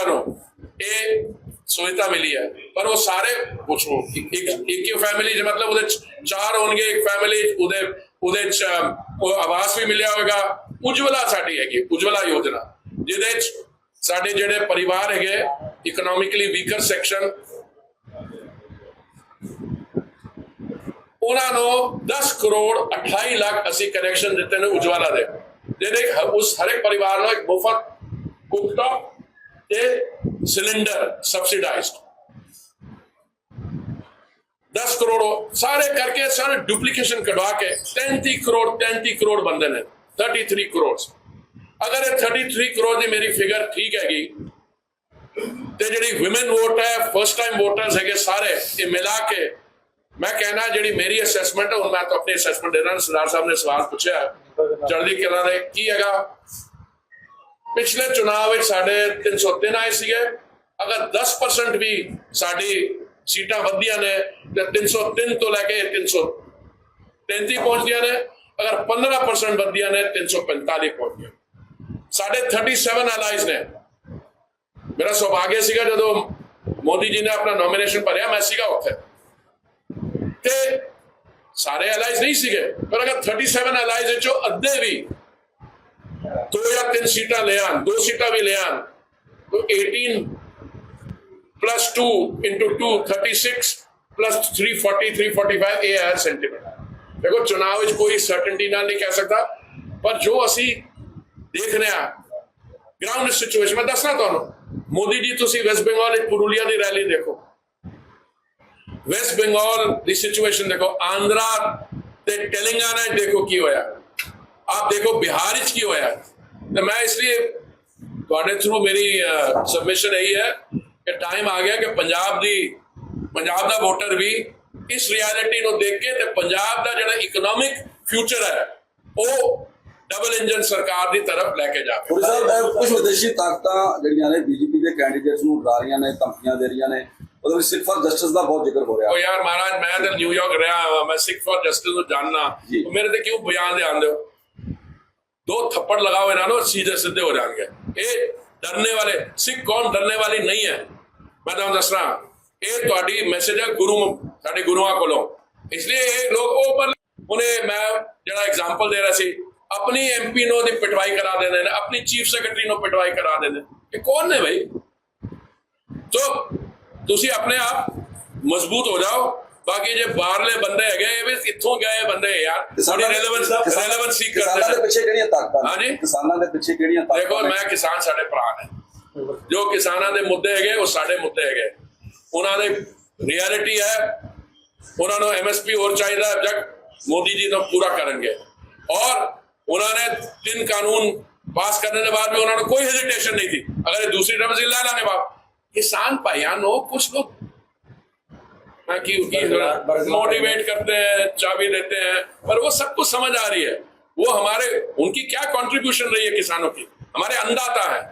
ਬਜ਼ੁਰਗਾਂ ਨੂੰ ਇਹ ਸੁਵਿਧਾ ਮਿਲੀ ਹੈ। ਪਰ ਉਹ ਸਾਰੇ ਪੁੱਛੋ ਇੱਕ ਇੱਕ ਹੀ ਫੈਮਿਲੀ ਚ ਮਤਲਬ ਉਹਦੇ ਚਾਰ ਹੋਣਗੇ, ਇੱਕ ਫੈਮਿਲੀ ਉਹਦੇ ਉਹਦੇ ਚ ਉਹ ਆਵਾਸ ਵੀ ਮਿਲਿਆ ਹੋਵੇਗਾ। ਉਜਵਲਾ ਸਾਡੀ ਹੈਗੀ ਉਜਵਲਾ ਯੋਜਨਾ। ਜਿਹਦੇ ਚ ਸਾਡੇ ਜਿਹੜੇ ਪਰਿਵਾਰ ਹੈਗੇ ਇਕਨੋਮਿਕਲੀ ਵੀਕਰ ਸੈਕਸ਼ਨ ਉਹਨਾਂ ਨੂੰ 10 ਕਰੋੜ 28 ਲੱਖ ਅਸੀਂ ਕਨੈਕਸ਼ਨ ਦਿੱਤੇ ਨੇ ਉਜਵਲਾ ਦੇ। ਜਿਹਦੇ ਉਸ ਹਰ ਇੱਕ ਪਰਿਵਾਰ ਨੂੰ ਇੱਕ ਮੁਫਤ ਕੁੱਕਟਾਪ ਤੇ ਸਿਲੰਡਰ ਸਬਸਿਡਾਈਜ਼ਡ 10 ਕਰੋੜ, ਸਾਰੇ ਕਰਕੇ ਸਾਰੇ ਡੁਪਲੀਕੇਸ਼ਨ ਕਢਵਾ ਕੇ 33 ਕਰੋੜ 33 ਕਰੋੜ ਬੰਦੇ ਨੇ 33 ਕਰੋੜ ਅਗਰ ਇਹ 33 ਕਰੋੜ ਦੀ ਮੇਰੀ ਫਿਗਰ ਠੀਕ ਹੈਗੀ, ਤੇ ਜਿਹੜੀ ਵਿਮਨ ਵੋਟ ਹੈ ਫਸਟ ਟਾਈਮ ਵੋਟਰਸ ਹੈਗੇ ਸਾਰੇ, ਇਹ ਮਿਲਾ ਕੇ ਮੈਂ ਕਹਿਣਾ ਜਿਹੜੀ ਮੇਰੀ ਅਸੈਸਮੈਂਟ ਹੁਣ ਮੈਂ ਤਾਂ ਆਪਣੀ ਅਸੈਸਮੈਂਟ ਦੇ ਨਾਲ ਸਰਦਾਰ ਸਾਹਿਬ ਨੇ ਸਵਾਲ ਪੁੱਛਿਆ, ਜਲਦੀ ਕਰਾਂ ਦੇ, ਕੀ ਹੈਗਾ? ਪਿਛਲੇ ਚੁਣਾਵ ਵਿੱਚ ਸਾਡੇ 303 ਆਏ ਸੀਗੇ ਅਗਰ 10% ਵੀ ਸਾਡੀ ਸੀਟਾਂ ਵਧੀਆਂ ਨੇ ਤੇ 303 ਤੋਂ ਲੈ ਕੇ 333 ਪਹੁੰਚਦੀਆਂ ਨੇ ਅਗਰ 15% ਵਧੀਆਂ ਨੇ 345 ਪਹੁੰਚਦੀਆਂ ਸਾਡੇ 37 ਅਲਾਈਜ਼ ਨੇ ਮੇਰਾ ਸੁਭਾਗਿਆ ਸੀਗਾ ਜਦੋਂ ਮੋਦੀ ਜੀ ਨੇ ਆਪਣਾ ਨੋਮੀਨੇਸ਼ਨ ਭਰਿਆ ਮੈਂ ਸੀਗਾ ਉੱਥੇ ਤੇ ਸਾਰੇ ਅਲਾਈਜ਼ ਨਹੀਂ ਸੀਗੇ ਪਰ ਅਗਰ 37 ਅਲਾਈਜ਼ ਵਿੱਚੋਂ ਅੱਧੇ ਵੀ ਦੋ ਜਾਂ ਤਿੰਨ ਸੀਟਾਂ ਲੈ ਆਣ ਦੋ ਸੀਟਾਂ ਵੀ ਲੈ ਆਣ तो 18 plus 2 into 2 36 plus 340 345 ਇਹ ਹੈ ਸੈਂਟੀਮੈਂਟ ਦੇਖੋ ਚੁਣਾਵ ਵਿੱਚ ਕੋਈ ਸਰਟਨਟੀ ਨਾਲ ਨਹੀਂ ਕਹਿ ਸਕਦਾ, ਪਰ ਜੋ ਅਸੀਂ ਦੇਖ ਰਹੇ ਹਾਂ ਗਰਾਊਂਡ ਸਿਚੁਏਸ਼ਨ ਮੈਂ ਦੱਸਣਾ ਤੁਹਾਨੂੰ, ਮੋਦੀ ਜੀ, ਤੁਸੀਂ ਵੈਸਟ ਬੰਗਾਲ ਵਿੱਚ ਪੁਰੁਲੀਆ ਦੀ ਰੈਲੀ ਦੇਖੋ। ਵੈਸਟ ਬੰਗਾਲ ਦੀ ਸਿਚੁਏਸ਼ਨ ਦੇਖੋ, ਆਂਧਰਾ ਤੇ ਤੇਲੰਗਾਨਾ ਦੇਖੋ ਕੀ ਹੋਇਆ। ਆਪ ਦੇਖੋ ਬਿਹਾਰ ਵਿੱਚ ਕੀ ਹੋਇਆ? ਤੇ ਮੈਂ ਇਸ ਲਈ ਤੁਹਾਡੇ ਥਰੂ ਮੇਰੀ ਸਬਮਿਸ਼ਨ ਇਹੀ ਹੈ ਕਿ ਟਾਈਮ ਆ ਗਿਆ ਕਿ ਪੰਜਾਬ ਦੀ ਪੰਜਾਬ ਦਾ ਵੋਟਰ ਵੀ ਇਸ ਰਿਐਲਿਟੀ ਨੂੰ ਦੇਖ ਕੇ ਤੇ ਪੰਜਾਬ ਦਾ ਜਿਹੜਾ ਇਕਨੋਮਿਕ ਫਿਊਚਰ ਹੈ ਉਹ ਡਬਲ ਇੰਜਨ ਸਰਕਾਰ ਦੀ ਤਰਫ ਲੈ ਕੇ ਜਾਵੇ। ਪੁਰੀ ਸਾਹਿਬ ਕੁਝ ਵਿਦੇਸ਼ੀ ਤਾਕਤਾਂ ਜਿਹੜੀਆਂ ਨੇ ਬੀਜੇਪੀ ਦੇ ਕੈਂਡੀਡੇਟਸ ਨੂੰ ਡਰਾ ਰਹੀਆਂ ਨੇ ਧਮਕੀਆਂ ਦੇ ਰਹੀਆਂ ਨੇ ਉਹਦੇ ਵਿੱਚ ਸਿੱਖ ਫॉर ਜਸਟਿਸ ਦਾ ਬਹੁਤ ਜ਼ਿਕਰ ਹੋ ਰਿਹਾ। ਉਹ ਯਾਰ ਮਹਾਰਾਜ ਮੈਂ ਤਾਂ ਨਿਊਯਾਰਕ ਰਿਹਾ ਹਾਂ ਮੈਂ ਸਿੱਖ ਫॉर ਜਸਟਿਸ ਨੂੰ ਜਾਣਨਾ। ਮੇਰੇ ਤੇ ਕਿਉਂ ਬਿਆਨ ਦੇ ਆਂਦੇ ਹੋ? ਦੋ ਥੱਪੜ लगाओ ਇਹਨਾਂ ਨੂੰ सीधे ਸਿੱਧੇ ਹੋ ਜਾਣਗੇ ਇਹ ਡਰਨੇ ਵਾਲੇ ਸਿੱਖ ਕੌਮ ਡਰਨੇ ਵਾਲੀ ਨਹੀਂ ਹੈ ਮੈਂ ਤੁਹਾਨੂੰ ਦੱਸਣਾ ਇਹ ਤੁਹਾਡੀ ਮੈਸੇਜ ਹੈ ਗੁਰੂ ਸਾਡੇ ਗੁਰੂਆਂ ਕੋਲੋਂ ਇਸ ਲਈ ਇਹ ਲੋਕ ਉਹ ਪਰ ਉਹਨੇ ਮੈਂ ਜਿਹੜਾ ਐਗਜ਼ਾਮਪਲ ਦੇ ਰਿਹਾ ਸੀ ਆਪਣੀ ਐਮਪੀ ਨੂੰ ਦੀ ਪਿਟਵਾਈ ਕਰਾ ਦਿੰਦੇ ਨੇ ਆਪਣੀ ਚੀਫ ਸੈਕਟਰੀ ਨੂੰ ਪਿਟਵਾਈ ਕਰਾ ਦਿੰਦੇ ਇਹ ਕੌਣ ਨੇ ਭਾਈ ਸੋ ਤੁਸੀਂ ਆਪਣੇ ਆਪ ਮਜ਼ਬੂਤ ਹੋ ਜਾਓ ਬਾਕੀ ਜੇ ਬਾਹਰਲੇ ਬੰਦੇ ਹੈਗੇ ਇਹ ਵੀ ਇੱਥੋਂ ਗਏ ਬੰਦੇ ਯਾਰ ਥੋੜੀ ਰੈਲੇਵੈਂਸ ਰੈਲੇਵੈਂਸ ਸੀਕ ਕਿਸਾਨਾਂ ਕਰਦੇ ਦੇ ਨੇ ਪਿੱਛੇ ਕਿਹੜੀਆਂ ਤਾਕਤਾਂ ਹਾਂਜੀ। ਨੇ ਕਿਸਾਨਾਂ ਦੇ ਪਿੱਛੇ ਕਿਹੜੀਆਂ ਦੇਖੋ ਤਾਕਤਾਂ ਨੇ ਮੈਂ ਕਿਸਾਨ ਸਾਡੇ ਭਰਾ ਨੇ ਜੋ ਕਿਸਾਨਾਂ ਦੇ ਮੁੱਦੇ ਹੈਗੇ ਉਹ ਸਾਡੇ ਮੁੱਦੇ ਹੈਗੇ ਉਹਨਾਂ ਦੇ ਰਿਐਲਿਟੀ ਹੈ ਉਹਨਾਂ ਨੂੰ ਐਮਐਸਪੀ ਹੋਰ ਚਾਹੀਦਾ ਜਦ ਮੋਦੀ ਜੀ ਨੂੰ ਪੂਰਾ ਕਰਨਗੇ ਔਰ ਉਹਨਾਂ ਨੇ ਤਿੰਨ ਕਾਨੂੰਨ ਪਾਸ ਕਰਨੇ ਦੇ ਬਾਅਦ ਵੀ ਉਹਨਾਂ ਨੂੰ ਕੋਈ हेजिटेशन नहीं थी अगर ये दूसरी टर्म से ला लाने बाद किसान भाइयों को कुछ लोग हाँ, की की मोटिवेट करते हैं चाबी देते हैं पर वो सबको समझ आ रही है वो हमारे उनकी क्या कंट्रीब्यूशन रही है किसानों की हमारे अन्नदाता है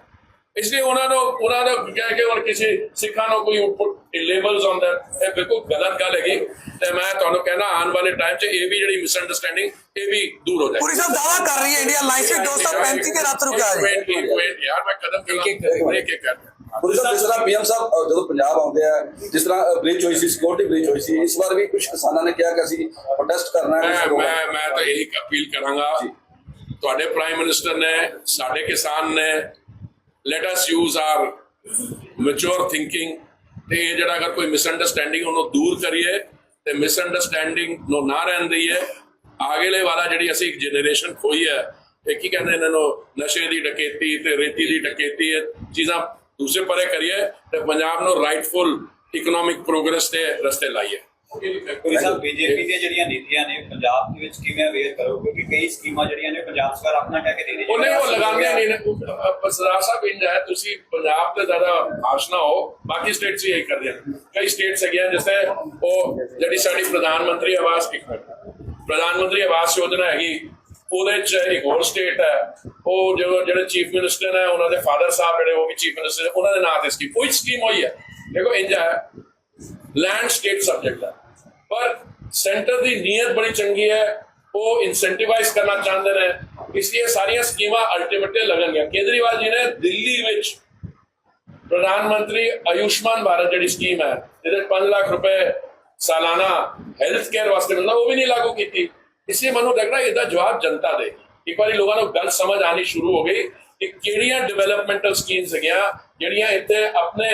इसलिए उन्होंने उन्होंने कह के और किसी ਸਿੱਖਾਂ ਨੂੰ ਕੋਈ ਪੁੱਟ ਲੇਬਲਸ ਔਨ ਦੈਟ ਇਹ ਬਿਲਕੁਲ ਗਲਤ ਗੱਲ ਹੈਗੀ ਤੇ ਮੈਂ ਤੁਹਾਨੂੰ ਕਹਿਣਾ ਆਉਣ ਵਾਲੇ ਟਾਈਮ 'ਚ ਇਹ ਵੀ ਜਿਹੜੀ ਮਿਸਅੰਡਰਸਟੈਂਡਿੰਗ ਇਹ ਵੀ ਦੂਰ ਹੋ ਜਾਏਗੀ ਪੁਰੀ ਸਾਹਿਬ ਦਾਵਾ ਕਰ ਰਹੀ ਹੈ ਇੰਡੀਆ ਲਾਈਫ ਵਿੱਚ 235 के रात रुका है Wait, wait, wait, ਯਾਰ ਮੈਂ ਕਦਮ ਇੱਕ- ਇੱਕ- ਕਰਾਂ ਇੱਕ ਇੱਕ ਕਰ ਸਾਹਿਬ ਜਿਸ ਤਰ੍ਹਾਂ ਪੀਐਮ ਸਾਹਿਬ ਜਦੋਂ ਪੰਜਾਬ ਆਉਂਦੇ ਆ ਜਿਸ ਤਰ੍ਹਾਂ ਬ੍ਰਿਜ ਹੋਈ ਸੀ ਸਿਕਿਉਰਿਟੀ ਬ੍ਰਿਜ ਹੋਈ ਸੀ ਇਸ ਵਾਰ ਵੀ ਕੁਝ ਕਿਸਾਨਾਂ ਨੇ ਕਿਹਾ ਕਿ ਅਸੀਂ ਪ੍ਰੋਟੈਸਟ ਕਰਨਾ ਹੈ ਮੈਂ ਮੈਂ ਤਾਂ ਇਹੀ ਅਪੀਲ ਕਰਾਂਗਾ। ਤੁਹਾਡੇ ਪ੍ਰਾਈਮ ਮਿਨਿਸਟਰ ਨੇ ਸਾਡੇ ਕਿਸਾਨ ਨੇ let us use our mature thinking ਤੇ ਇਹ ਜਿਹੜਾ ਅਗਰ ਕੋਈ ਮਿਸਅੰਡਰਸਟੈਂਡਿੰਗ ਉਹਨੂੰ ਦੂਰ ਕਰੀਏ ਤੇ ਮਿਸਅੰਡਰਸਟੈਂਡਿੰਗ ਨੂੰ ਨਾ ਰਹਿਣ ਦਈਏ ਆਗੇਲੇ ਵਾਲਾ ਜਿਹੜੀ ਅਸੀਂ ਇੱਕ ਜਨਰੇਸ਼ਨ ਖੋਈ ਹੈ ਇਹ ਕੀ ਕਹਿੰਦੇ ਇਹਨਾਂ ਨੂੰ ਨਸ਼ੇ ਦੀ ਡਕੈਤੀ ਤੇ ਰੇਤੀ ਦੀ ਡਕੈਤੀ ਇਹ ਚੀਜ਼ਾਂ ਦੂਸਰੇ ਪਰੇ ਕਰੀਏ ਤੇ ਪੰਜਾਬ ਨੂੰ ਰਾਈਟਫੁਲ ਇਕਨੋਮਿਕ ਪ੍ਰੋਗਰੈਸ ਦੇ ਰਸਤੇ ਲਾਈਏ। ਕੋਈ ਸਾਹਿਬ ਬੀਜੇਪੀ ਦੀਆਂ ਜਿਹੜੀਆਂ ਨੀਤੀਆਂ ਨੇ ਪੰਜਾਬ ਦੇ ਵਿੱਚ ਕਿਵੇਂ ਅਵੇਅਰ ਕਰੋਗੇ ਕਿ ਕਈ ਸਕੀਮਾਂ ਜਿਹੜੀਆਂ ਨੇ ਪੰਜਾਬ ਸਰਕਾਰ ਆਪਣਾ ਕਹਿ ਕੇ ਦੇ ਰਹੀ ਹੈ? ਉਹਨੇ ਉਹ ਲਗਾਉਂਦੇ ਨਹੀਂ ਨੇ। ਸਰਦਾਰ ਸਾਹਿਬ ਇੰਜ ਹੈ ਤੁਸੀਂ ਪੰਜਾਬ ਤੇ ਜ਼ਿਆਦਾ ਆਸ਼ਨਾ ਹੋ ਬਾਕੀ ਸਟੇਟਸ ਵੀ ਇਹੀ ਕਰਦੇ ਹਨ। ਕਈ ਸਟੇਟਸ ਹੈਗੀਆਂ ਜਿਵੇਂ ਉਹ ਜਿਹੜੀ ਸਾਡੀ ਪ੍ਰਧਾਨ ਮੰਤਰੀ ਆਵਾਸ ਇੱਕ ਮਿੰਟ। ਪ੍ਰਧਾਨ ਮੰਤਰੀ ਆਵਾਸ ਯੋਜਨਾ ਹੈਗੀ ਉਹਦੇ ਚ ਇੱਕ ਹੋਰ ਸਟੇਟ ਹੈ। ਉਹ ਜਦੋਂ ਜਿਹੜੇ ਚੀਫ ਮਿਨਿਸਟਰ ਹੈ ਉਹਨਾਂ ਦੇ ਫਾਦਰ ਸਾਹਿਬ ਜਿਹੜੇ, ਉਹ ਵੀ ਚੀਫ ਮਿਨਿਸਟਰ ਉਹਨਾਂ ਦੇ ਨਾਂ ਤੇ ਸਕੀਮ ਕੋਈ ਸਕੀਮ ਹੋਈ ਹੈ। ਦੇਖੋ ਇੰਜ ਹੈ ਲੈਂਡ ਸਟੇਟ ਸਬਜੈਕਟ ਹੈ। ਪਰ ਸੈਂਟਰ ਦੀ ਨੀਅਤ ਬੜੀ ਚੰਗੀ ਹੈ, ਉਹ ਇਨਸੈਂਟੀਵਾਈਜ਼ ਕਰਨਾ ਚਾਹੁੰਦੇ ਨੇ। ਇਸ ਲਈ ਇਹ ਸਾਰੀਆਂ ਸਕੀਮਾਂ ਅਲਟੀਮੇਟਲੀ ਲੱਗਣਗੀਆਂ। ਕੇਜਰੀਵਾਲ ਜੀ ਨੇ ਦਿੱਲੀ ਵਿੱਚ ਪ੍ਰਧਾਨ ਮੰਤਰੀ ਆਯੁਸ਼ਮਾਨ ਭਾਰਤ ਜਿਹੜੀ ਸਕੀਮ ਹੈ, ਜਿਹਦੇ 5 ਲੱਖ ਰੁਪਏ ਸਾਲਾਨਾ ਹੈਲਥ ਕੇਅਰ ਵਾਸਤੇ ਮਿਲਦਾ, ਉਹ ਵੀ ਨਹੀਂ ਲਾਗੂ ਕੀਤੀ। ਇਸ ਲਈ ਮੈਨੂੰ ਲੱਗ ਰਿਹਾ ਇਹਦਾ ਜਵਾਬ ਜਨਤਾ ਦੇ ਇੱਕ ਵਾਰੀ ਲੋਕਾਂ ਨੂੰ ਗੱਲ ਸਮਝ ਆਣੀ ਸ਼ੁਰੂ ਹੋ ਗਈ ਕਿ ਕਿਹੜੀਆਂ ਡਿਵੈਲਪਮੈਂਟਲ ਸਕੀਮਸ ਹੈਗੀਆਂ ਜਿਹੜੀਆਂ ਇੱਥੇ ਆਪਣੇ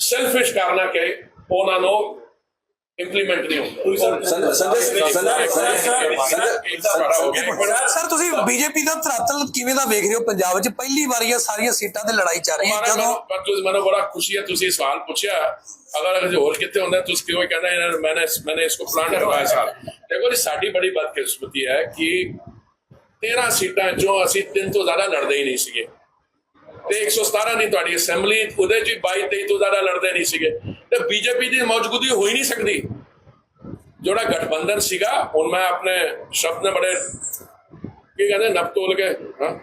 ਸੈਲਫਿਸ਼ ਕਾਰਨਾਂ ਕੇ ਉਹਨਾਂ ਨੂੰ ਇੰਪਲੀਮੈਂਟ ਨਹੀਂ ਹੁੰਦਾ ਸੰਜੇ ਸੰਜੇ ਸੰਜੇ ਸਰ ਤੁਸੀਂ ਬੀਜੇਪੀ ਦਾ ਧਰਾਤਲ ਕਿਵੇਂ ਦਾ ਵੇਖ ਰਹੇ ਹੋ ਪੰਜਾਬ ਵਿੱਚ ਪਹਿਲੀ ਵਾਰੀ ਇਹ ਸਾਰੀਆਂ ਸੀਟਾਂ ਤੇ ਲੜਾਈ ਚੱਲ ਰਹੀ ਹੈ ਜਦੋਂ ਤੁਸੀਂ ਮੈਨੂੰ ਬੜਾ ਖੁਸ਼ੀ ਹੈ ਤੁਸੀਂ ਸਵਾਲ ਪੁੱਛਿਆ ਅਗਰ ਅਗਰ ਹੋਰ ਕਿਤੇ ਹੁੰਦਾ ਤੁਸੀਂ ਕਿਉਂ ਕਹਿੰਦਾ ਇਹਨਾਂ ਨੇ ਮੈਨੇ ਮੈਨੇ ਇਸ ਕੋ ਪਲਾਨ ਕਰਵਾਇਆ ਸਾਲ ਦੇਖੋ ਜੀ ਸਾਡੀ ਬੜੀ ਬਦਕਿਸਮਤੀ ਹੈ ਕਿ 13 ਸੀਟਾਂ ਚੋਂ ਅਸੀਂ ਤਿੰਨ ਤੋਂ ਜ਼ਿਆਦਾ ਲੜਦੇ ਹੀ ਨਹੀਂ ਸੀਗੇ ਤੇ 117 ਦੀ ਤੁਹਾਡੀ ਅਸੈਂਬਲੀ ਉਹਦੇ ਚ 22 23 ਤੋਂ ਜ਼ਿਆਦਾ ਲੜਦੇ ਨਹੀਂ ਸੀਗੇ ਤੇ ਬੀਜੇਪੀ ਦੀ ਮੌਜੂਦਗੀ ਹੋ ਹੀ ਨਹੀਂ ਸਕਦੀ। ਜਿਹੜਾ ਗਠਬੰਧਨ ਸੀਗਾ, ਹੁਣ ਮੈਂ ਆਪਣੇ ਸ਼ਬਦ ਨੇ ਬੜੇ, ਕੀ ਕਹਿੰਦੇ ਨਪ ਤੋਲ ਕੇ, ਹਾਂ।